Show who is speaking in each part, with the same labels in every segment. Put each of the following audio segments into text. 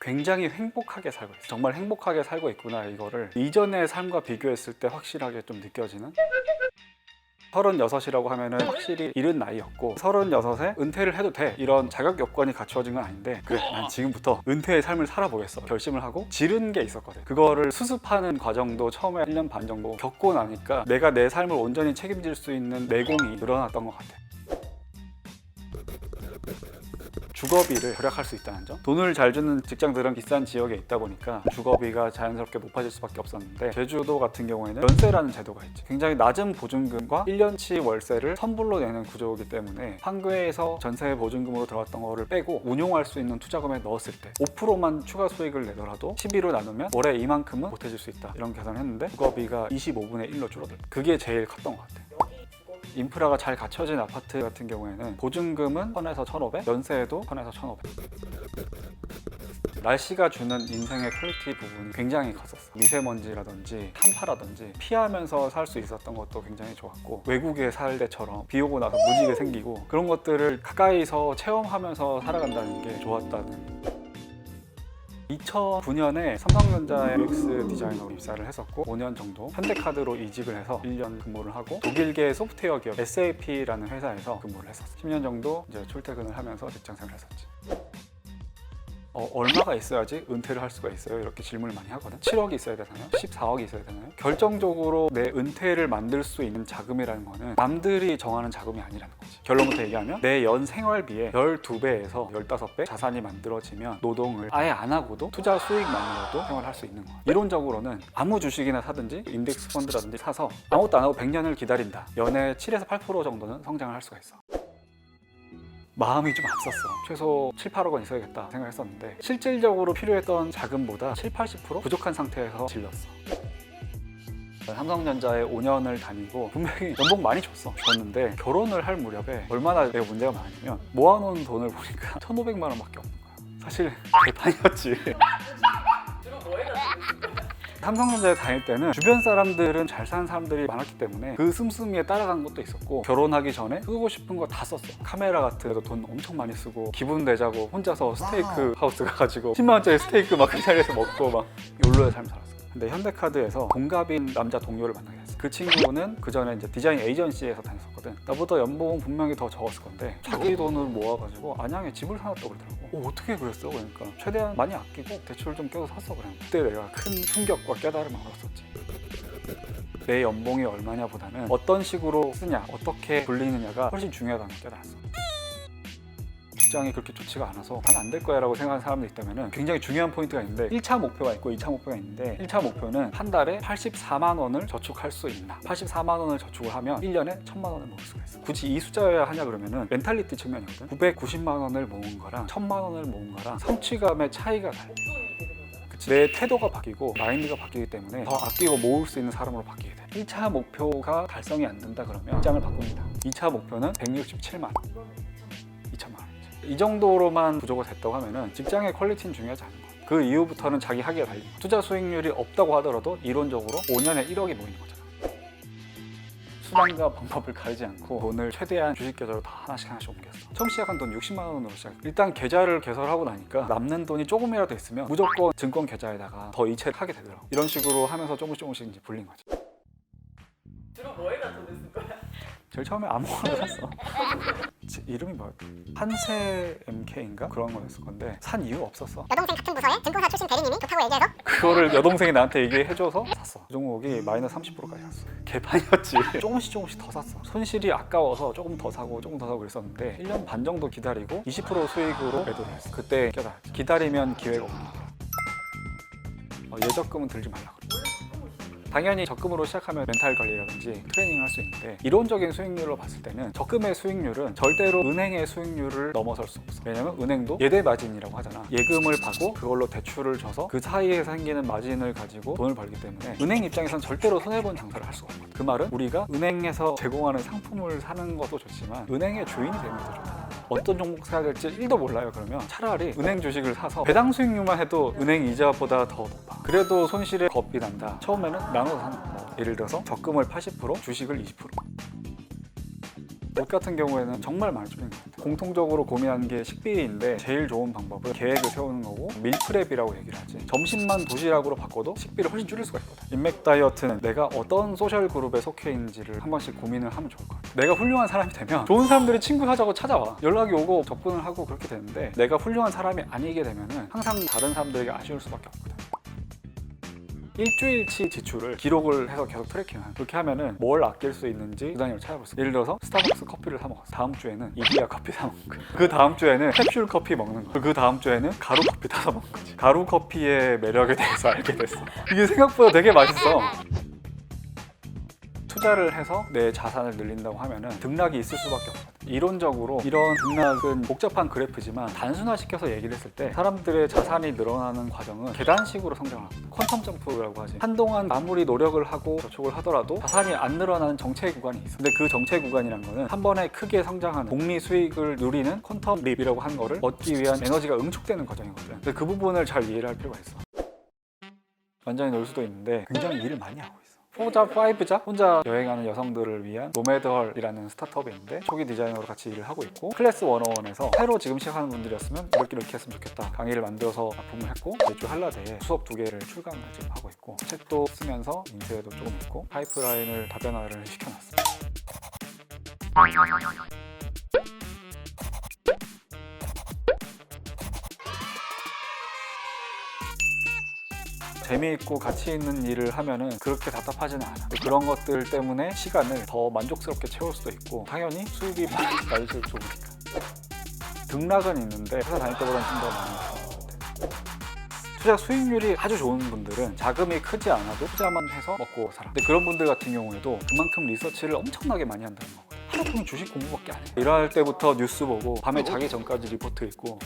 Speaker 1: 굉장히 행복하게 살고 있어요. 정말 행복하게 살고 있구나 이거를. 이전의 삶과 비교했을 때 확실하게 좀 느껴지는 36이라고 하면은 확실히 이른 나이였고 36에 은퇴를 해도 돼. 이런 자격 요건이 갖추어진 건 아닌데 그래 난 지금부터 은퇴의 삶을 살아보겠어. 결심을 하고 지른 게 있었거든. 그거를 수습하는 과정도 처음에 1년 반 정도 겪고 나니까 내가 내 삶을 온전히 책임질 수 있는 내공이 늘어났던 것 같아 주거비를 절약할 수 있다는 점. 돈을 잘 주는 직장들은 비싼 지역에 있다 보니까 주거비가 자연스럽게 높아질 수밖에 없었는데 제주도 같은 경우에는 연세라는 제도가 있죠. 굉장히 낮은 보증금과 1년치 월세를 선불로 내는 구조이기 때문에 한교에서 전세 보증금으로 들어갔던 거를 빼고 운용할 수 있는 투자금에 넣었을 때 5%만 추가 수익을 내더라도 12로 나누면 월에 이만큼은 보태줄 수 있다. 이런 계산을 했는데 주거비가 25분의 1로 줄어들. 그게 제일 컸던 것 같아요. 인프라가 잘 갖춰진 아파트 같은 경우에는 보증금은 1000에서 1500, 연세도 1000에서 1500. 날씨가 주는 인생의 퀄리티 부분이 굉장히 컸었어. 미세먼지라든지 한파라든지 피하면서 살 수 있었던 것도 굉장히 좋았고 외국에 살 때처럼 비 오고 나서 무지개 생기고 그런 것들을 가까이서 체험하면서 살아간다는 게 좋았다는 2009년에 삼성전자의 UX 디자이너로 입사를 했었고 5년 정도 현대카드로 이직을 해서 1년 근무를 하고 독일계 소프트웨어 기업 SAP라는 회사에서 근무를 했었어 10년 정도 이제 출퇴근을 하면서 직장 생활을 했었지 어, 얼마가 있어야지 은퇴를 할 수가 있어요? 이렇게 질문을 많이 하거든. 7억이 있어야 되나요? 14억이 있어야 되나요? 결정적으로 내 은퇴를 만들 수 있는 자금이라는 거는 남들이 정하는 자금이 아니라는 거지. 결론부터 얘기하면 내 연 생활비의 12배에서 15배 자산이 만들어지면 노동을 아예 안 하고도 투자 수익만으로도 생활할 수 있는 거야. 이론적으로는 아무 주식이나 사든지 인덱스 펀드라든지 사서 아무것도 안 하고 100년을 기다린다. 연에 7에서 8% 정도는 성장을 할 수가 있어. 마음이 좀 앞섰어. 최소 7, 8억 원 있어야겠다 생각했었는데 실질적으로 필요했던 자금보다 7, 80% 부족한 상태에서 질렀어. 삼성전자에 5년을 다니고 분명히 연봉 많이 줬어. 줬는데 결혼을 할 무렵에 얼마나 내가 문제가 많으냐면 모아놓은 돈을 보니까 1,500만 원밖에 없는 거야. 사실 개판이었지. 삼성전자에 다닐 때는 주변 사람들은 잘 사는 사람들이 많았기 때문에 그 씀씀이에 따라간 것도 있었고 결혼하기 전에 쓰고 싶은 거 다 썼어. 카메라 같은 데도 돈 엄청 많이 쓰고 기분 내자고 혼자서 스테이크 하우스 가가지고 10만 원짜리 스테이크 막 그 자리에서 먹고 막 욜로의 삶 살았어. 근데 현대카드에서 동갑인 남자 동료를 만나게 됐어. 그 친구는 그 전에 이제 디자인 에이전시에서 다녔었거든. 나보다 연봉은 분명히 더 적었을 건데 자기 돈을 모아가지고 안양에 집을 사놨다고 그러더라고 어, 어떻게 그랬어? 그러니까 최대한 많이 아끼고 대출 좀 껴서 샀어 그래 그때 내가 큰 충격과 깨달음을 얻었었지. 내 연봉이 얼마냐 보다는 어떤 식으로 쓰냐 어떻게 불리느냐가 훨씬 중요하다는 걸 깨달았어 직장이 그렇게 좋지가 않아서 난안될 거야 라고 생각하는 사람도 있다면 굉장히 중요한 포인트가 있는데 1차 목표가 있고 2차 목표가 있는데 1차 목표는 한 달에 84만 원을 저축할 수 있나? 84만 원을 저축을 하면 1년에 1000만 원을 모을 수가 있어. 굳이 이 숫자여야 하냐 그러면은 멘탈리티 측면이거든. 990만 원을 모은 거랑 1000만 원을 모은 거랑 성취감의 차이가 달라. 내 태도가 바뀌고 마인드가 바뀌기 때문에 더 아끼고 모을 수 있는 사람으로 바뀌게 돼. 1차 목표가 달성이 안 된다 그러면 입장을 바꿉니다. 2차 목표는 167만
Speaker 2: 이거는
Speaker 1: 2천만 원이죠. 이 정도로만 부족이 됐다고 하면은 직장의 퀄리티는 중요하지 않은 거예요. 그 이후부터는 자기 하기가 달린 거예요. 투자 수익률이 없다고 하더라도 이론적으로 5년에 1억이 모이는 거잖아. 수단과 방법을 가리지 않고 돈을 최대한 주식 계좌로 다 하나씩 하나씩 옮겼어. 처음 시작한 돈 60만 원으로 시작. 일단 계좌를 개설하고 나니까 남는 돈이 조금이라도 있으면 무조건 증권 계좌에다가 더 이체를 하게 되더라고. 이런 식으로 하면서 조금씩 조금씩 이제 불린 거지.
Speaker 2: 주로 뭐에다 돈을 쓴 거야?
Speaker 1: 제일 처음에 아무거나 샀어. 지- 이름이 뭐야? 한세 MK인가 그런 거였을 건데 산 이유 없었어.
Speaker 3: 여동생 같은 부서의 증권사 출신 대리님이 좋다고 얘기해서
Speaker 1: 그거를 여동생이 나한테 얘기해줘서 샀어. 그 종목이 마이너스 30%까지 샀어. 개판이었지. 조금씩 조금씩 더 샀어. 손실이 아까워서 조금 더 사고 조금 더 사고 그랬었는데 1년 반 정도 기다리고 20% 수익으로 매도를 했어. 그때 깨달았지. 기다리면 기회가 옵니다. 어, 예적금은 들지 말라 그 당연히 적금으로 시작하면 멘탈 관리라든지 트레이닝을 할 수 있는데 이론적인 수익률로 봤을 때는 적금의 수익률은 절대로 은행의 수익률을 넘어설 수 없어 왜냐면 은행도 예대 마진이라고 하잖아. 예금을 받고 그걸로 대출을 줘서 그 사이에 생기는 마진을 가지고 돈을 벌기 때문에 은행 입장에선 절대로 손해본 장사를 할 수가 없거든. 그 말은 우리가 은행에서 제공하는 상품을 사는 것도 좋지만 은행의 주인이 되는 것도 좋다 어떤 종목 사야 될지 1도 몰라요 그러면. 차라리 은행 주식을 사서 배당 수익률만 해도 은행 이자보다 더 높아. 그래도 손실에 겁이 난다. 처음에는 나눠서 사는 거. 예를 들어서 적금을 80% 주식을 20% 옷 같은 경우에는 정말 많이 줄인 것 같아요. 공통적으로 고민하는 게 식비인데 제일 좋은 방법은 계획을 세우는 거고 밀프렙이라고 얘기를 하지. 점심만 도시락으로 바꿔도 식비를 훨씬 줄일 수가 있거든. 인맥 다이어트는 내가 어떤 소셜 그룹에 속해 있는지를 한 번씩 고민을 하면 좋을 것 같아. 내가 훌륭한 사람이 되면 좋은 사람들이 친구 하자고 찾아와. 연락이 오고 접근을 하고 그렇게 되는데 내가 훌륭한 사람이 아니게 되면은 항상 다른 사람들에게 아쉬울 수밖에 없거든. 일주일치 지출을 기록을 해서 계속 트래킹하는. 그렇게 하면은 뭘 아낄 수 있는지 그 단위로 찾아볼 수 있어요 예를 들어서 스타벅스 커피를 사 먹었어. 다음 주에는 이디야 커피 사 먹는 거야. 그 다음 주에는 캡슐 커피 먹는 거야. 그 다음 주에는 가루 커피 타서 먹는 거지. 가루 커피의 매력에 대해서 알게 됐어. 이게 생각보다 되게 맛있어 투자를 해서 내 자산을 늘린다고 하면은 등락이 있을 수밖에 없거든. 이론적으로 이런 등락은 복잡한 그래프지만 단순화시켜서 얘기를 했을 때 사람들의 자산이 늘어나는 과정은 계단식으로 성장하거든. 퀀텀 점프라고 하지. 한동안 아무리 노력을 하고 저축을 하더라도 자산이 안 늘어나는 정체 구간이 있어. 근데 그 정체 구간이란 거는 한 번에 크게 성장하는 복리 수익을 누리는 퀀텀 립이라고 하는 거를 얻기 위한 에너지가 응축되는 과정이거든. 근데 그 부분을 잘 이해를 할 필요가 있어. 완전히 놀 수도 있는데 굉장히 일을 많이 하고 있어. 4자, 5자? 혼자 여행하는 여성들을 위한 노매드헐이라는 스타트업이 있는데 초기 디자이너로 같이 일을 하고 있고 클래스 101에서 새로 지금 시작하는 분들이었으면 이렇게 이렇게 했으면 좋겠다. 강의를 만들어서 납품을 했고 매주 한라대에 수업 두 개를 출강을 지금 하고 있고 책도 쓰면서 인쇄도 조금 있고 파이프라인을 다변화를 시켜놨어 재미있고 가치 있는 일을 하면은 그렇게 답답하지는 않아. 그런 것들 때문에 시간을 더 만족스럽게 채울 수도 있고 당연히 수입이 날수록 좋으니까. 등락은 있는데 회사 다닐 때보다는 좀 더 많이 같아. 투자 수익률이 아주 좋은 분들은 자금이 크지 않아도 투자만 해서 먹고 살아. 근데 그런 분들 같은 경우에도 그만큼 리서치를 엄청나게 많이 한다는 거거든. 하루 종일 주식 공부밖에 안 해. 일할 때부터 뉴스 보고 밤에 자기 전까지 리포트 읽고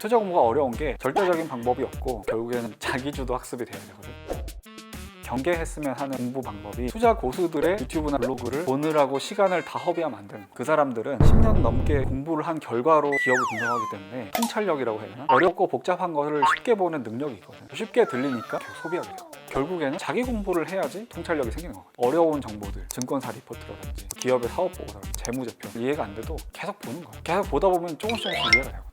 Speaker 1: 투자 공부가 어려운 게 절대적인 방법이 없고 결국에는 자기주도 학습이 돼야 되거든. 경계했으면 하는 공부 방법이 투자 고수들의 유튜브나 블로그를 보느라고 시간을 다 허비하면 안 되는. 그 사람들은 10년 넘게 공부를 한 결과로 기업을 분석하기 때문에 통찰력이라고 해야 되나? 어렵고 복잡한 것을 쉽게 보는 능력이 있거든. 쉽게 들리니까 계속 소비하게 돼요. 결국에는 자기 공부를 해야지 통찰력이 생기는 거거든. 어려운 정보들, 증권사 리포트라든지 기업의 사업 보고서라든지 재무제표 이해가 안 돼도 계속 보는 거야. 계속 보다 보면 조금씩 조금씩 이해가 되거든.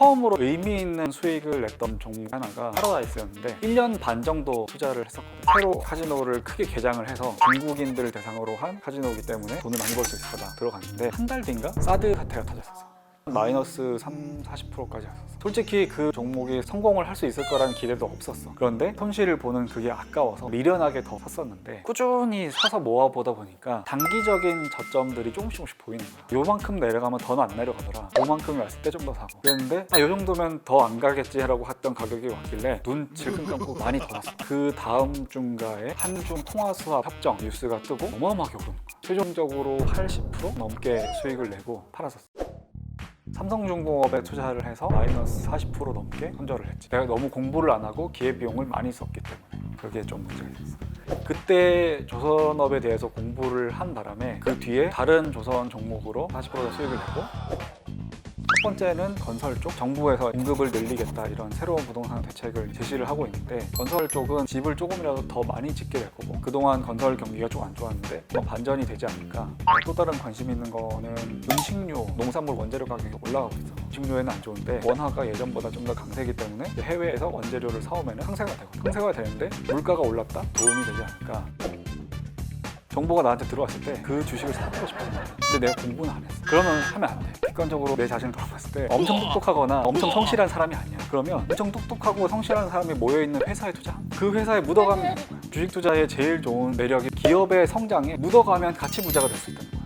Speaker 1: 처음으로 의미 있는 수익을 냈던 종목 하나가 파라다이스였는데 1년 반 정도 투자를 했었거든요. 새로 카지노를 크게 개장을 해서 중국인들을 대상으로 한 카지노이기 때문에 돈을 많이 벌 수 있을 거다 들어갔는데 한 달 뒤인가 사드 사태가 터졌었어. 마이너스 3, 40%까지 왔었어. 솔직히 그 종목이 성공을 할 수 있을 거라는 기대도 없었어. 그런데 손실을 보는 그게 아까워서 미련하게 더 샀었는데 꾸준히 사서 모아보다 보니까 단기적인 저점들이 조금씩 조금씩 보이는 거야. 요만큼 내려가면 더는 안 내려가더라. 요만큼이 왔을 때 좀 더 사고. 그랬는데 아, 요 정도면 더 안 가겠지라고 했던 가격이 왔길래 눈 질끈 감고 많이 더 샀어. 그 다음 중가에 한중 통화수합 협정 뉴스가 뜨고 어마어마하게 오르는 거야. 최종적으로 80% 넘게 수익을 내고 팔았었어. 삼성중공업에 투자를 해서 마이너스 40% 넘게 손절을 했지. 내가 너무 공부를 안 하고 기회비용을 많이 썼기 때문에 그게 좀 문제가 됐어. 그때 조선업에 대해서 공부를 한 바람에 그 뒤에 다른 조선 종목으로 40%더 수익을 내고 첫 번째는 건설 쪽 정부에서 임급을 늘리겠다 이런 새로운 부동산 대책을 제시를 하고 있는데 건설 쪽은 집을 조금이라도 더 많이 짓게 될 거고 그동안 건설 경기가 좀 안 좋았는데 뭐 반전이 되지 않을까. 또 다른 관심 있는 거는 음식료 농산물 원재료 가격이 올라가고 있어 음식료에는 안 좋은데 원화가 예전보다 좀 더 강세기 때문에 해외에서 원재료를 사오면 항세가 되거든 항세가 되는데 물가가 올랐다? 도움이 되지 않을까 정보가 나한테 들어왔을 때 그 주식을 사보고 싶었던 거야. 근데 내가 공부는 안 했어. 그러면 하면 안 돼. 객관적으로 내 자신을 돌아봤을 때 엄청 똑똑하거나 엄청 성실한 사람이 아니야. 그러면 엄청 똑똑하고 성실한 사람이 모여있는 회사에 투자. 그 회사에 묻어가면. 주식 투자의 제일 좋은 매력이 기업의 성장에 묻어가면 가치 부자가 될 수 있다는 거야.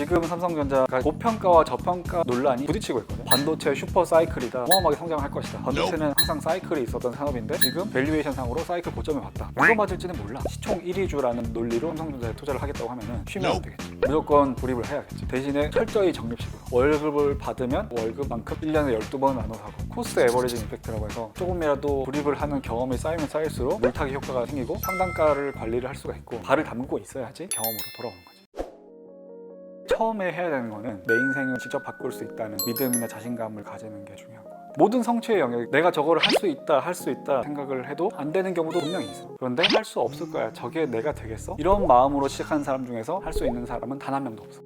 Speaker 1: 지금 삼성전자가 고평가와 저평가 논란이 부딪히고 있거든요. 반도체 슈퍼 사이클이다. 어마어마하게 성장할 것이다. 반도체는 항상 사이클이 있었던 산업인데 지금 밸류에이션 상으로 사이클 고점에 왔다. 누가 맞을지는 몰라. 시총 1위주라는 논리로 삼성전자에 투자를 하겠다고 하면은 쉬면 안 되겠지. 무조건 불입을 해야겠지. 대신에 철저히 적립식으로 월급을 받으면 월급만큼 1년에 12번 나눠 사고 코스트 에버리징 이펙트라고 해서 조금이라도 불입을 하는 경험이 쌓이면 쌓일수록 물타기 효과가 생기고 상단가를 관리를 할 수가 있고 발을 담고 있어야지 경험으로 돌아오는 거지. 처음에 해야 되는 거는 내 인생을 직접 바꿀 수 있다는 믿음이나 자신감을 가지는 게 같아요. 모든 성취의 영역 내가 저거를 할 수 있다 할 수 있다 생각을 해도 안 되는 경우도 분명히 있어 그런데 할 수 없을 거야 저게 내가 되겠어? 이런 마음으로 시작한 사람 중에서 할 수 있는 사람은 단 한 명도 없어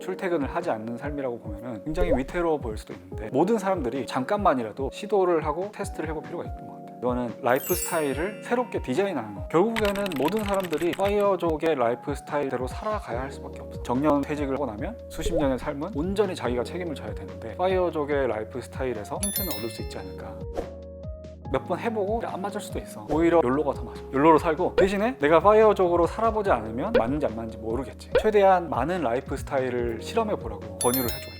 Speaker 1: 출퇴근을 하지 않는 삶이라고 보면은 굉장히 위태로워 보일 수도 있는데 모든 사람들이 잠깐만이라도 시도를 하고 테스트를 해볼 필요가 있는 것 같아요. 이거는 라이프 스타일을 새롭게 디자인하는 거. 결국에는 모든 사람들이 파이어족의 라이프 스타일대로 살아가야 할 수밖에 없어. 정년 퇴직을 하고 나면 수십 년의 삶은 온전히 자기가 책임을 져야 되는데 파이어족의 라이프 스타일에서 힌트는 얻을 수 있지 않을까. 몇번 해보고 안 맞을 수도 있어. 오히려 욜로가 더 맞아. 욜로로 살고 대신에 내가 파이어족으로 살아보지 않으면 맞는지 안 맞는지 모르겠지. 최대한 많은 라이프 스타일을 실험해 보라고 권유를 해줘.